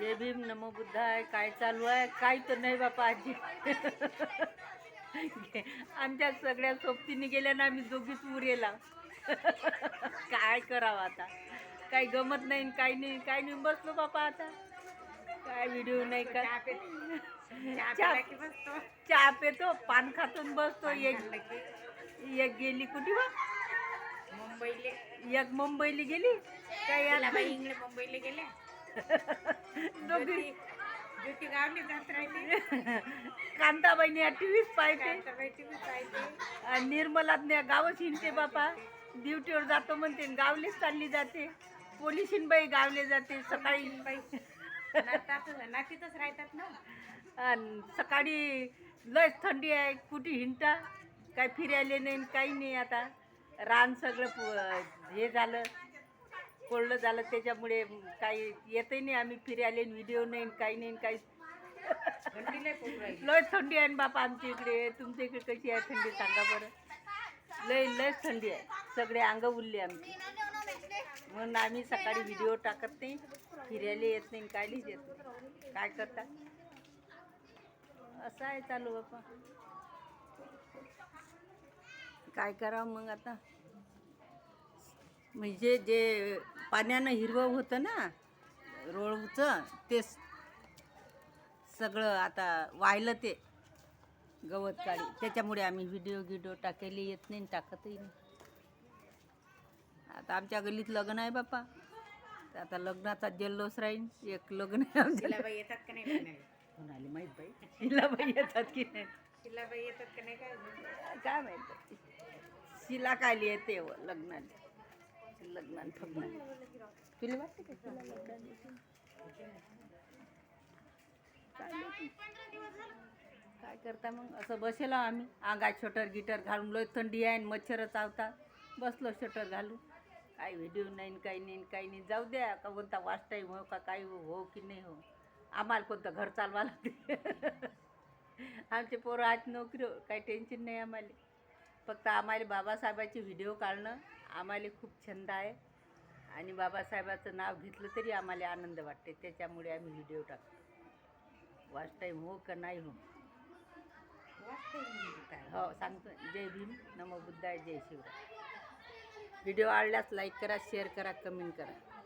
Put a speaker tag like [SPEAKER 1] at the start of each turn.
[SPEAKER 1] जय भीम नमो बुद्धाय काय चालू आहे? काही तर नाही बापा आजी. आमच्या सगळ्या सोबतीने गेल्या ना आम्ही दोघीच उरेला. काय करावं आता? काही गमत नाही काही नाही काही नाही. बसलो बापा आता. काय व्हिडिओ नाही का? चहा पेतो पान खातून बसतो. एक एक गेली कुठे बा?
[SPEAKER 2] मुंबईले.
[SPEAKER 1] एक मुंबईला गेली? काय
[SPEAKER 2] मुंबईला गेल्या?
[SPEAKER 1] दोघी.
[SPEAKER 2] ज्योती गावली जात राहते.
[SPEAKER 1] कांताबाईने टीव्हीच पाहते.
[SPEAKER 2] कांताबाई पाहते.
[SPEAKER 1] आणि गावच हिंडते बापा. ड्युटीवर जातो म्हणते न गावलेच चालली जाते. पोलिसीनबाई गावले जाते सकाळी.
[SPEAKER 2] नातात नातीतच राहतात ना.
[SPEAKER 1] आणि सकाळी लयच थंडी आहे कुठे हिंडता? काय फिरायले नाही न काही नाही आता. रान सगळं पु- हे झालं. कोरडं झालं त्याच्यामुळे काही येतही नाही. आम्ही फिरायले व्हिडिओ नाही काही नाही काही. लय थंडी आहे न बापा आमच्या इकडे. तुमच्या इकडे कशी आहे थंडी सांगा बरं. लय लय थंडी आहे. सगळे अंग उरले आमचे. म्हणून आम्ही सकाळी व्हिडिओ टाकत नाही. फिरायला येत नाही काय नाही येत नाही. काय करता? असं आहे चालू बापा. काय करावं मग आता? म्हणजे जे पाण्यानं हिरवं होतं ना रोळचं ते सगळं आता वाहिलं ते गवत काळी त्याच्यामुळे आम्ही व्हिडिओ गिडिओ टाकायला येत नाही टाकतही नाही. आता आमच्या गल्लीत लग्न आहे बापा आता लग्नाचा जल्लोष राहील एक लग्न आहे
[SPEAKER 2] येतात का नाही लग्नाला?
[SPEAKER 1] कोणाला माहीत बाई? शिलाबाई येतात की नाही?
[SPEAKER 2] शिलाबाई येतात का नाही काय
[SPEAKER 1] काय माहीत शिला काली येते व लग्नात फग्नात तुला वाटते का चालेल काय करता मग? असं बसेलो आम्ही. अंगात शटर गिटर घालून लोय थंडी आहे मच्छर चावतात. बसलो शटर घालून. काही व्हिडिओ नाही काही नाही काही नाही. जाऊ द्या का कोणता वाच टाईम हो का काही हो हो की नाही हो. आम्हाला कोणतं घर चालवा लागते? आमचे पोरं आज नोकरी हो काही टेन्शन नाही आम्हाला. फक्त आम्हाला बाबासाहेबाचे व्हिडिओ काढणं आम्हाला खूप छंद आहे. आणि बाबासाहेबाचं नाव घेतलं तरी आम्हाला आनंद वाटते. त्याच्यामुळे आम्ही व्हिडिओ टाकतो. वॉच टाईम हो का नाही हो? हो सांगतो. जय भीम. नमो बुद्धाय जय शिवराय. व्हिडिओ आवडल्यास लाईक करा शेअर करा कमेंट करा.